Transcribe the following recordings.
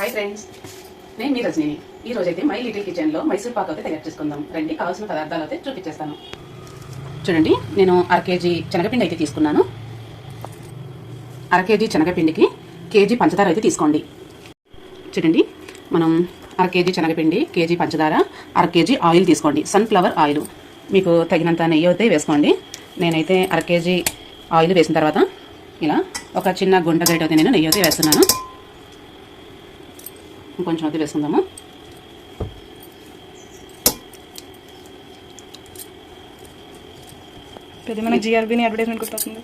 Hi friends. నేను మీ రజనీని ఈ రోజు అయితే మై లిటిల్ కిచెన్లో మైసూర్ పాక్ అయితే తయారు చేసుకుందాం. రండి కావాల్సిన పదార్థాలు అయితే చూపించేస్తాను. చూడండి నేను అర కేజీ శనగపిండి అయితే తీసుకున్నాను. అర కేజీ శనగపిండికి కేజీ పంచదార అయితే తీసుకోండి. చూడండి మనం అర కేజీ శనగపిండి కేజీ పంచదార అర కేజీ ఆయిల్ తీసుకోండి. Sunflower oil. మీకు తగినంత నెయ్యి అయితే వేసుకోండి. నేనైతే అర కేజీ ఆయిల్ వేసిన తర్వాత ఇలా ఒక చిన్న గుంట గైట్ అయితే నేను నెయ్యి అయితే వేస్తున్నాను. కొంచెం అయితే వేసుకుందాము పెద్ద మనకి జిఆర్బీని అడ్వర్టైజ్మెంట్ గుర్తొస్తుంది.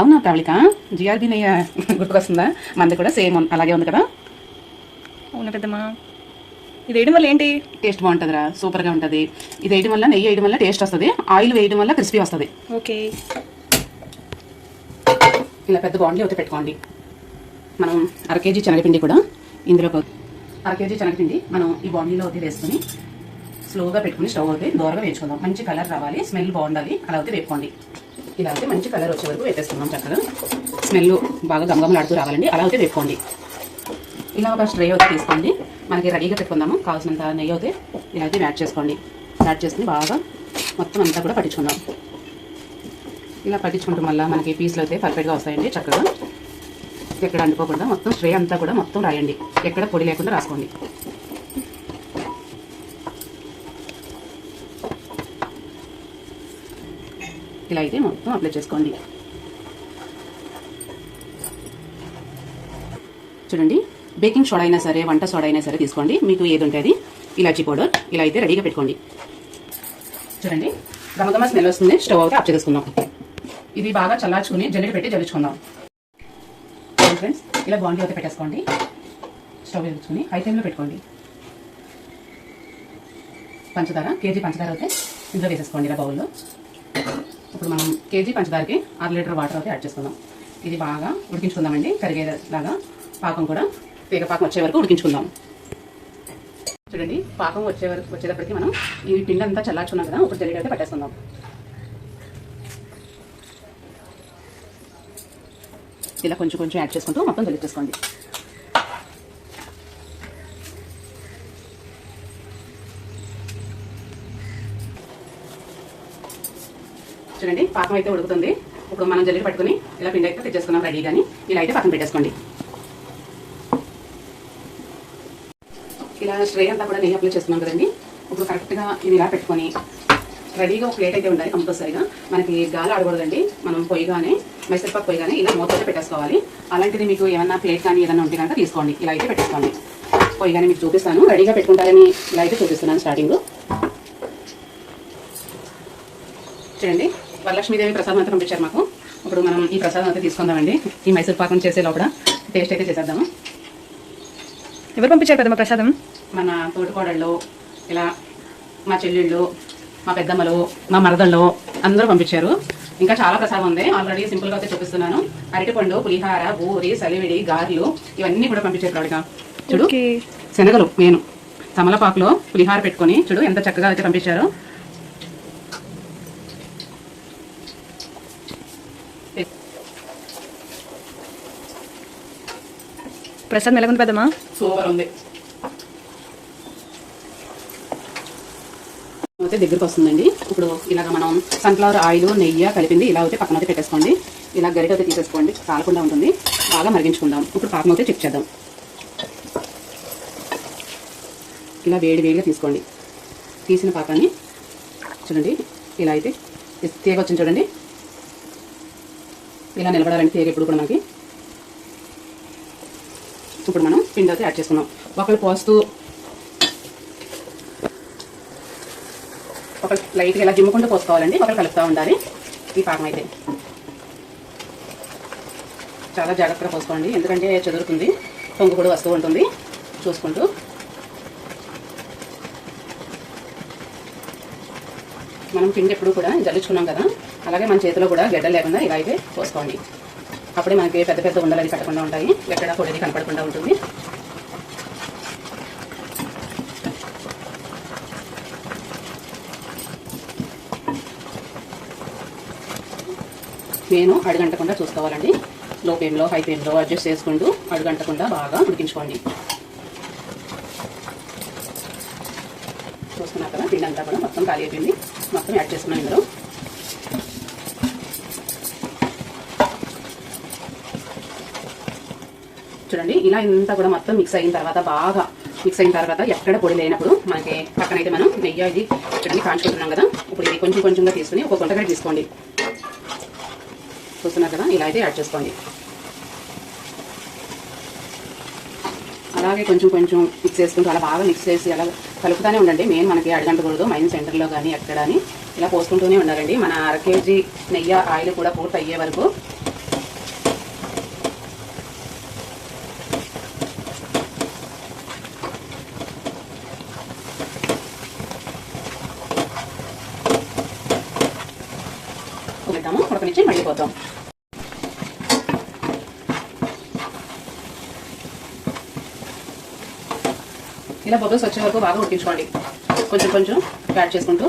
అవునా ప్రవళిక జిఆర్బీ నెయ్యి గుర్తుకొస్తుందా? మనది కూడా సేమ్ అలాగే ఉంది కదా? అవునా పెద్దమ్మా? ఇది వేయడం వల్ల ఏంటి? టేస్ట్ బాగుంటుందిరా సూపర్గా ఉంటుంది. ఇది వేయడం వల్ల నెయ్యి వేయడం వల్ల టేస్ట్ వస్తుంది. ఆయిల్ వేయడం వల్ల క్రిస్పీ వస్తుంది. ఓకే. ఇలా పెద్ద బాండ్లీ అయితే పెట్టుకోండి. మనం అర కేజీ శనగపిండి కూడా ఇందులో అర కేజీ శనగపిండి మనం ఈ బాండీలో అయితే వేసుకొని స్లోగా పెట్టుకుని స్టవ్ అయితే దూరగా వేయించుకుందాం. మంచి కలర్ రావాలి. స్మెల్ బాగుండాలి. అలా అయితే వేపుకోండి. ఇలా అయితే మంచి కలర్ వచ్చే వరకు వేపేసుకుందాం చక్కగా. స్మెల్ బాగా గమగమలాడుతూ రావాలండి. అలా అయితే వేపుకోండి. ఇలా ఒక స్ట్రే అయితే తీసుకోండి. మనకి రెడీగా పెట్టుకుందాము. కావాల్సినంత నెయ్యి అయితే ఇలా అయితే యాడ్ చేసుకోండి. యాడ్ చేసుకుని బాగా మొత్తం అంతా కూడా పట్టించుకుందాం. ఇలా పట్టించుకుంటాం వల్ల మనకి పీసులు అయితే పర్ఫెక్ట్గా వస్తాయండి చక్కగా. ఎక్కడ అంటుకోకుండా మొత్తం స్ట్రే అంతా కూడా మొత్తం రాయండి. ఎక్కడ పొడి లేకుండా రాసుకోండి. ఇలా అయితే మొత్తం అప్లై చేసుకోండి. చూడండి బేకింగ్ సోడా అయినా సరే వంట సోడా అయినా సరే తీసుకోండి. మీకు ఏది ఉంటే అది ఇలాచీ పౌడర్ ఇలా అయితే రెడీగా పెట్టుకోండి. చూడండి గమగమ స్మెల్ వస్తుంది. స్టవ్ అయితే ఆఫ్ చేసుకుందాం. ఇది బాగా చల్లార్చుకుని జల్లెడ పెట్టి జల్లించుకుందాం. ఫ్రెండ్స్ ఇలా బాండీ అయితే పెట్టేసుకోండి. స్టవ్ వెలుచుకుని హై ఫ్లేమ్లో పెట్టుకోండి. పంచదార కేజీ పంచదార అయితే ఇందులో వేసేసుకోండి ఇలా బౌల్లో ఇప్పుడు మనం కేజీ పంచదారకి అర లీటర్ వాటర్ అయితే యాడ్ చేసుకుందాం. ఇది బాగా ఉడికించుకుందామండి. కరిగేలాగా పాకం కూడా తీగ పాకం వచ్చే వరకు ఉడికించుకుందాం. చూడండి పాకం వచ్చే వరకు వచ్చేటప్పటికి మనం ఈ పిండి అంతా చల్లార్చుకున్నాం కదా ఇప్పుడు జల్లిడ అయితే పట్టేసుకుందాం. ఇలా కొంచెం కొంచెం యాడ్ చేసుకుంటూ మొత్తం జల్లించేసుకోండి చూడండి పాకం అయితే ఉడుకుతుంది. ఇప్పుడు మనం జల్లి పట్టుకుని ఇలా పిండి అయితే తెచ్చేసుకున్నాం రెడీ కానీ ఇలా అయితే పక్కన పెట్టేసుకోండి. ఇలా స్ట్రే అంతా కూడా నెయ్యి అప్లై చేసుకున్నాం కదండి. ఇప్పుడు కరెక్ట్గా ఇది ఇలా పెట్టుకొని రెడీగా ఒక ప్లేట్ అయితే ఉండాలి కంపల్సరీగా. మనకి గాలి ఆడకూడదండి. మనం పొయ్యిగానే మైసూర్పాకు పొయ్యిగానే ఇలా మూత అయితే పెట్టేసుకోవాలి. అలాంటిది మీకు ఏమన్నా ప్లేట్ కానీ ఏదైనా ఉంటే కనుక తీసుకోండి. ఇలా అయితే పెట్టేసుకోండి. పొయ్యిగానే మీకు చూపిస్తాను. రెడీగా పెట్టుకుంటారని ఇలా అయితే చూపిస్తున్నాను స్టార్టింగ్ చూడండి వరలక్ష్మీదేవి ప్రసాదం అయితే పంపించారు మాకు. ఇప్పుడు మనం ఈ ప్రసాదం అయితే తీసుకుందామండి. ఈ మైసూర్ పాకం చేసే లోపల టేస్ట్ అయితే చేసేద్దాము. ఎవరు పంపించారు పెద్దమ్మ ప్రసాదం? మన తోటికోడళ్ళు ఇలా మా చెల్లెళ్ళు మా పెద్దమ్మలు మా మరదళ్ళు అందరూ పంపించారు. ఇంకా చాలా ప్రసాదం ఉంది. ఆల్రెడీ సింపుల్గా అయితే చూపిస్తున్నాను. అరటిపండు పులిహార బూరి సలివిడి గారెలు ఇవన్నీ కూడా పంపించారు ప్రౌడిగా చూడు శనగలు నేను తమలపాకులో పులిహార పెట్టుకొని చూడు ఎంత చక్కగా అయితే పంపించారో. ప్రసాదం ఎలాగుంది పెద్దమ్మా? సూపర్ ఉంది. అయితే దగ్గరికి వస్తుందండి. ఇప్పుడు ఇలాగ మనం సన్ఫ్లవర్ ఆయిల్ నెయ్యి కలిపింది ఇలా అయితే పక్కన అయితే పెట్టేసుకోండి. ఇలా గరిట అయితే తీసేసుకోండి. కాలకుండా ఉంటుంది. బాగా మరిగించుకుందాం. ఇప్పుడు పాకం అయితే చెక్ చేద్దాం. ఇలా వేడి వేడిగా తీసుకోండి. తీసిన పాకాన్ని చూడండి. ఇలా అయితే తీగ వచ్చింది చూడండి. ఇలా నిలబడాలంటే తీగ ఎప్పుడు కూడా మనకి. ఇప్పుడు మనం పిండి అయితే యాడ్ చేసుకున్నాం ఒకళ్ళు పోస్తూ ఒక లైట్గా ఇలా జిమ్ముకుంటూ పోసుకోవాలండి. ఒకరు కలుపుతూ ఉండాలి. ఈ పాకం అయితే. చాలా జాగ్రత్తగా పోసుకోండి. ఎందుకంటే చెదురుతుంది. పొంగు కూడా వస్తూ ఉంటుంది. చూసుకుంటూ. మనం పిండి ఎప్పుడు కూడా జల్లించుకున్నాం కదా. అలాగే మన చేతిలో కూడా గడ్డలు లేకుండా ఇలా అయితే పోసుకోండి. అప్పుడే మనకి పెద్ద పెద్ద ఉండలు అది కట్టకుండా ఉంటాయి. ఎక్కడ పొడిది కనపడకుండా ఉంటుంది. నేను అడగంటకుండా చూసుకోవాలండి. లో ఫ్లేమ్లో హై ఫ్లేమ్లో అడ్జస్ట్ చేసుకుంటూ అడుగంటకుండా బాగా ఉడికించుకోండి. చూసుకున్నాక కదా పిండి అంతా కూడా మొత్తం ఖాళీ అయిపోయింది. మొత్తం యాడ్ చేసుకున్నాం ఇందులో. చూడండి ఇలా ఇంతా కూడా మొత్తం మిక్స్ అయిన తర్వాత బాగా మిక్స్ అయిన తర్వాత ఎక్కడ పొడి లేనప్పుడు మనకి పక్కనైతే మనం నెయ్యి ఇది చూడండి కాంచుకుంటున్నాం కదా. ఇప్పుడు ఇది కొంచెం కొంచెంగా తీసుకుని ఒక గుంటగడ్డ తీసుకోండి. చూస్తున్నారు కదా ఇలా అయితే యాడ్ చేసుకోండి. అలాగే కొంచెం కొంచెం మిక్స్ చేసుకుంటూ అలా బాగా మిక్స్ చేసి అలా కలుపుతూనే ఉండండి. మెయిన్ మనకి అడగంటకూడదు మైన్ సెంటర్లో కానీ ఎక్కడ అని ఇలా పోసుకుంటూనే ఉండాలండి. మన అర కేజీ నెయ్యి ఆయిల్ కూడా పూర్తి అయ్యే వరకు ఉడకనిచ్చి మళ్ళీ పోతాం. ఇలా బబుల్స్ వచ్చే వరకు బాగా ఉడికించుకోండి. కొంచెం కొంచెం యాడ్ చేసుకుంటూ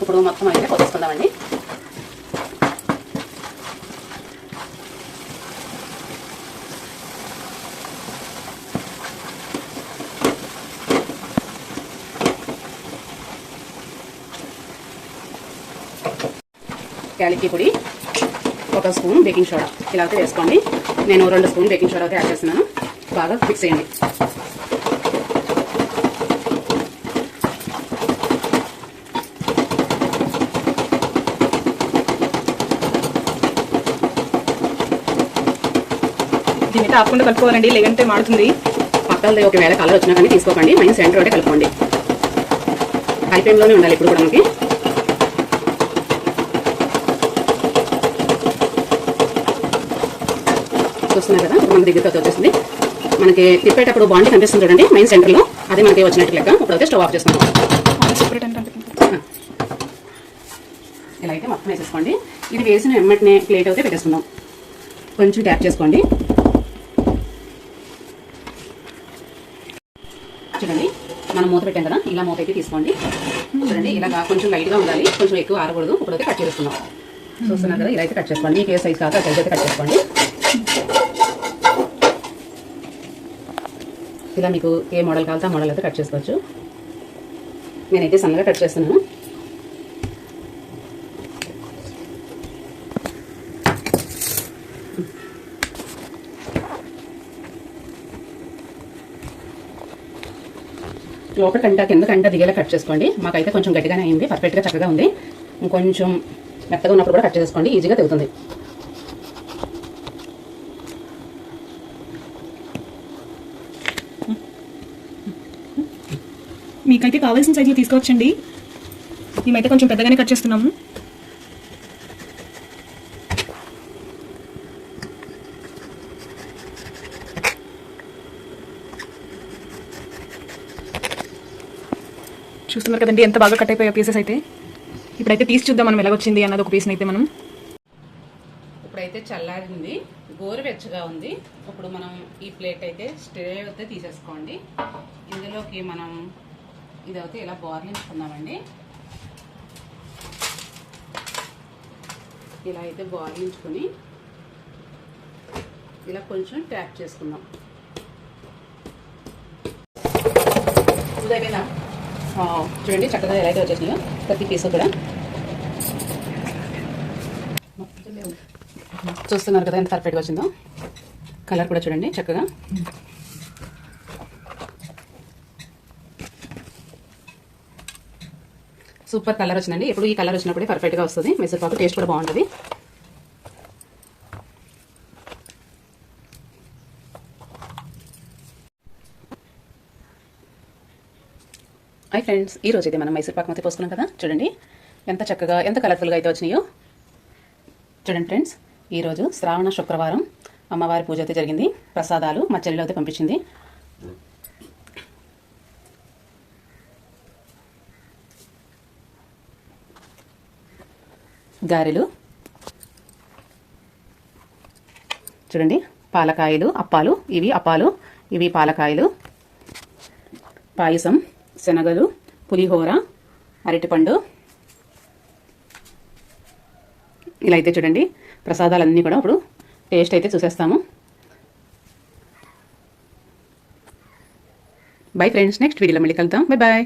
ఇప్పుడు మొత్తం అయితే కొలుసుకుందామండి యాలక్కి పొడి ఒక స్పూన్ బేకింగ్ సోడా. ఇలా అయితే వేసుకోండి. నేను రెండు స్పూన్ బేకింగ్ సోడా అయితే యాడ్ చేస్తున్నాను. బాగా మిక్స్ చేయండి. దీని ఆపకుండా కలుపుకోవాలండి. లేదంటే మాడుతుంది. పక్కలది ఒకవేళ కలర్ వచ్చినా కానీ తీసుకోకండి. మైన్ సెంటర్ ఒకటే కలుపుకోండి. హై ఫ్లేమ్లోనే ఉండాలి ఇప్పుడు కూడా మనకి. చూస్తున్నారు కదా? మన దగ్గరతో వచ్చేసింది. మనకి తిప్పేటప్పుడు బాండి కనిపిస్తుంది చూడండి మెయిన్ సెంటర్లో అదే మనకి వచ్చినట్టు లెక్క. ఇప్పుడైతే స్టవ్ ఆఫ్ చేస్తున్నాం ఇలా అయితే మొత్తం వేసేసుకోండి. ఇది వేసిన వెంబటినే ప్లేట్ అయితే పెట్టేసుకుందాం. కొంచెం ట్యాప్ చేసుకోండి. చూడండి మనం మూత పెట్టాం కదా? ఇలా మూత అయితే తీసుకోండి. చూడండి ఇలా కొంచెం లైట్గా ఉండాలి. కొంచెం ఎక్కువ ఆరకూడదు. ఇప్పుడైతే కట్ చేసుకుందాం చూస్తున్నారు కదా? ఇలా అయితే కట్ చేసుకోండి. మీకు ఏ సైజ్ కాక సైజ్ అయితే కట్ చేసుకోండి. ఇలా మీకు ఏ మోడల్ కావాలో ఆ మోడల్ అయితే కట్ చేసుకోవచ్చు. నేనైతే సన్నగా కట్ చేస్తున్నాను. లోపల కంట కింద కంట దిగేలా కట్ చేసుకోండి. మాకైతే కొంచెం గట్టిగానే అయింది. పర్ఫెక్ట్గా చక్కగా ఉంది. ఇంకొంచెం మెత్తగా ఉన్నప్పుడు కూడా కట్ చేసుకోండి. ఈజీగా తెగుతుంది. మీకైతే కావాల్సిన సైజులో తీసుకోవచ్చండి. మేమైతే కొంచెం పెద్దగానే కట్ చేస్తున్నాము. చూస్తున్నారు కదండి ఎంత బాగా కట్ అయిపోయా పీసెస్ అయితే. ఇప్పుడైతే తీసి చూద్దాం మనం ఎలాగొచ్చింది అన్నది ఒక పీస్ని అయితే మనం. ఇప్పుడైతే చల్లారింది గోరువెచ్చగా ఉంది. ఇప్పుడు మనం ఈ ప్లేట్ అయితే స్టే అయితే తీసేసుకోండి. ఇందులోకి మనం ఇదైతే ఇలా బోర్లించుకున్నామండి ఇలా అయితే బోర్లించుకొని ఇలా కొంచెం ట్యాప్ చేసుకుందాం. ఇదైపోయిందా చూడండి చక్కగా ఎలా అయితే వచ్చేసినాయో ప్రతి పీస్ కూడా. చూస్తున్నారు కదా ఎంత పర్ఫెక్ట్గా వచ్చిందో? కలర్ కూడా చూడండి చక్కగా. సూపర్ కలర్ వచ్చిందండి. ఇప్పుడు ఈ కలర్ వచ్చినప్పుడే పర్ఫెక్ట్గా వస్తుంది. మైసూర్ టేస్ట్ కూడా బాగుంటుంది. హై ఫ్రెండ్స్ ఈ రోజు అయితే మనం మైసూర్ పాకం అయితే పోసుకున్నాం కదా? చూడండి. ఎంత చక్కగా ఎంత కలర్ఫుల్గా అయితే వచ్చినాయో. చూడండి ఫ్రెండ్స్ ఈరోజు శ్రావణ శుక్రవారం. అమ్మవారి పూజ అయితే జరిగింది. ప్రసాదాలు మా చెల్లెలు అయితే పంపించింది. గారెలు. చూడండి పాలకాయలు అప్పాలు ఇవి అప్పాలు ఇవి పాలకాయలు. పాయసం శనగలు పులిహోర అరటిపండు. ఇలా అయితే చూడండి ప్రసాదాలన్నీ కూడా ఇప్పుడు టేస్ట్ అయితే చూసేస్తాము. బై ఫ్రెండ్స్ నెక్స్ట్ వీడియోలో మళ్ళీ కలుద్దాం. Bye bye